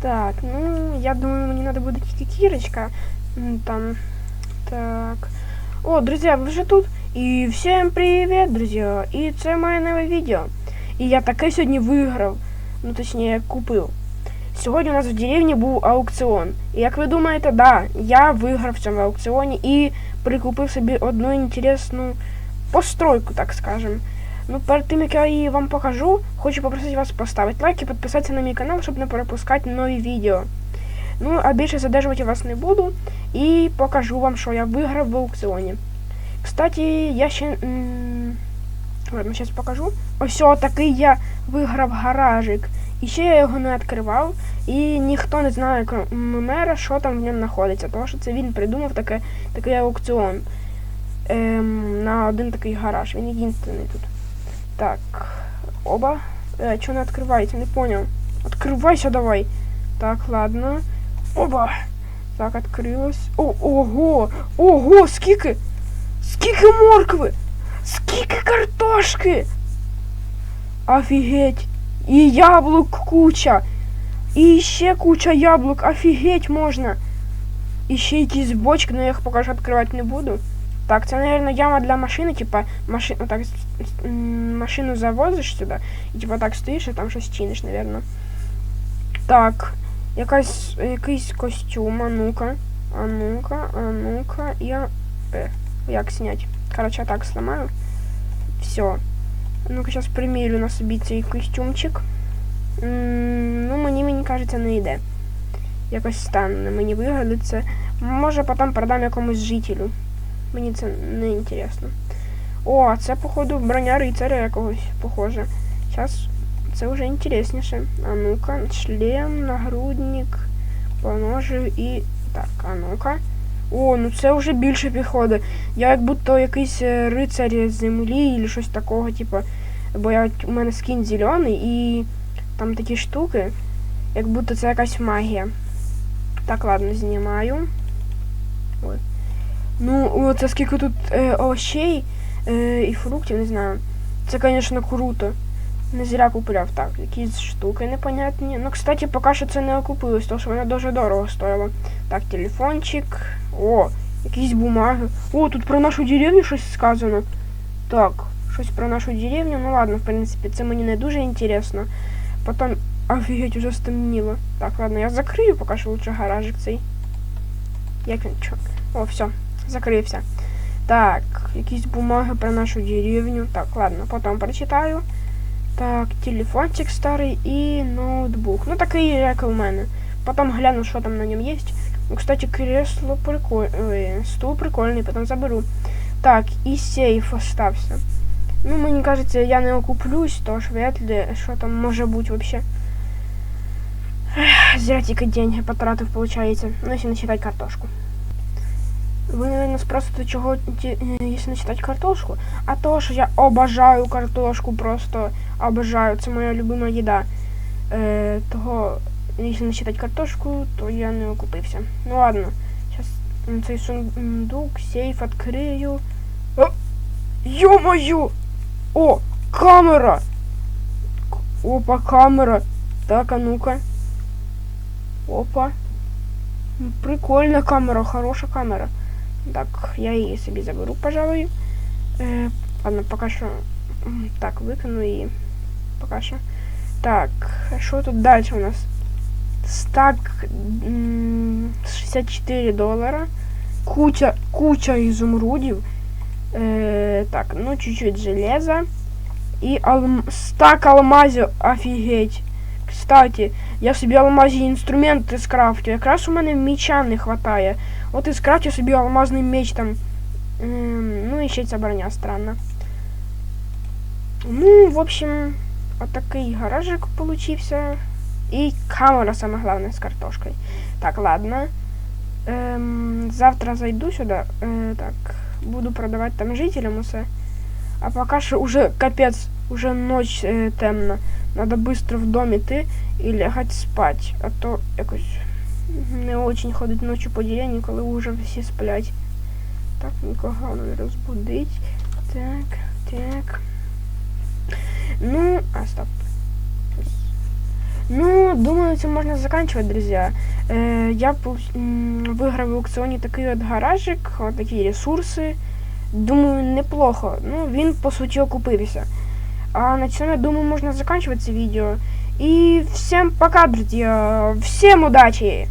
Так, ну, я думаю, мені треба буде тільки кірочка. Там. Так. О, друзі, ви вже тут? І всім привіт, друзі! І це моє нове відео. І я таке сьогодні виграв. Ну, точніше, купив. Сьогодні у нас в деревні був аукціон. І як ви думаєте, да, я виграв в цьому аукціоні і прикупив собі одну інтересну постройку, так скажем. Ну, перед тим, як я її вам покажу, хочу попросити вас поставити лайк і підписатися на мій канал, щоб не пропускати нові відео. Ну, а більше задержувати вас не буду і покажу вам, що я виграв в аукціоні. Кстати, я ще. Ладно, зараз покажу. Ось такий я виграв гаражик. І ще я його не відкривав, і ніхто не знає, крім мера, що там в ньому знаходиться. Тому що це він придумав таке, такий аукціон ем, на один такий гараж. Він єдиний тут. Так, оба. Е, чого не відкривається, не поняв. Відкривайся давай. Так, ладно. Оба. Так, відкрилось. О, ого! Ого, скільки! Скільки моркви! Скільки картошки! Офігеть! І яблук куча! І ще куча яблук, офігеть можна! І ще якісь бочки, але я їх поки що відкривати не буду. Так, це, мабуть, яма для машини, типа, машину, так, с- с- машину завозиш сюди, і типа так стоїш і там щось чиниш, мабуть. Так, якась, якийсь костюм, а ну-ка, а ну-ка, а ну-ка, я... Е, як снять? Короче, так сломаю. Все. Ну-ка, зараз примірю на собі цей костюмчик. Ну, мені, мені кажеться, не йде. Якось стане мені вигодиться. Може, потім продам якомусь жителю. Мені це не інтересно. О, це, походу, броня рицаря якогось, похоже. Зараз це вже інтересніше. А ну-ка, шлем, нагрудник, поножи і. Так, а ну-ка. О, ну це вже більше підходить. Я як будто якийсь е, рицар землі чи щось такого, типу. Бо я, у мене скін зелений і там такі штуки, як будто це якась магія. Так, ладно, знімаю. Ну, це скільки тут е, овощей е, і фруктів, не знаю. Це, звісно, круто. Не зря купляв так. Якісь штуки непонятні. Ну, кстати, поки що це не окупилось, тому що воно дуже дорого стоїло. Так, телефончик. О, якісь бумаги. О, тут про нашу деревню щось сказано. Так, щось про нашу деревню. Ну ладно, в принципі, це мені не дуже інтересно. Потім. Офігеть, уже стемніло. Так, ладно, я закрию поки що лучше гаражик цей. Як він чо? О, все, закрився. Так, якісь бумаги про нашу деревню. Так, ладно, потім прочитаю. Так, телефончик старий і ноутбук. Ну, такий, як і у мене. Потім гляну, що там на ньому є. Ну, кстати, кресло прикольне. Стул прикольний, потім заберу. Так, і сейф остався. Ну, мені кажеться, я не окуплюсь, то вряд ли, що там може бути вообще. Зря тільки деньги потратив, получається. Ну, якщо не считать картошку. Ви, наверное, спросите, е, якщо не считать картошку? А то, що я обожаю картошку, просто обожаю. Це моя любима їда. Е, того, якщо не считать картошку, то я не окупився. Ну ладно. Зараз цей сундук, сейф відкрию. Ё-моё! О, камера! Опа, камера. Так, а ну-ка. Опа. М, Прикольна камера, хороша камера. Так, я її собі заберу, пожалуй. Е, ладно, поки що. Так, викину її. Поки що. Так, що тут далі у нас? Стак 64 долара. Куча, куча ізумрудів. Е, так, ну чуть-чуть железа. І алм... стак алмазів, офігеть. Кстати, я собі алмазні інструменти скрафтю. Якраз у мене меча не вистачає. От і скрафтю собі алмазний меч там. Ем, ну і ще ця броня странна. Ну, в общем, отакий гаражик получився. І камера, саме головне, з картошкою. Так, ладно. Ем, завтра зайду сюди. Е, так, буду продавати там жителям усе. А поки що уже капець, уже ніч е, темна. Надо быстро в дом іти і лягати спать. А то якось не очень ходить ночі по деревні, коли вже всі сплять. Так, нікого не розбудить. Так, так. Ну, а стоп. Ну, думаю, це можна заканчивать, друзья. Е, я виграв в аукціоні такий от гаражик, от такі ресурси. Думаю, неплохо. Ну, він по суті окупився. А на цьому, я думаю, можна заканчивать це відео. І всім пока, друзья. Всім удачі!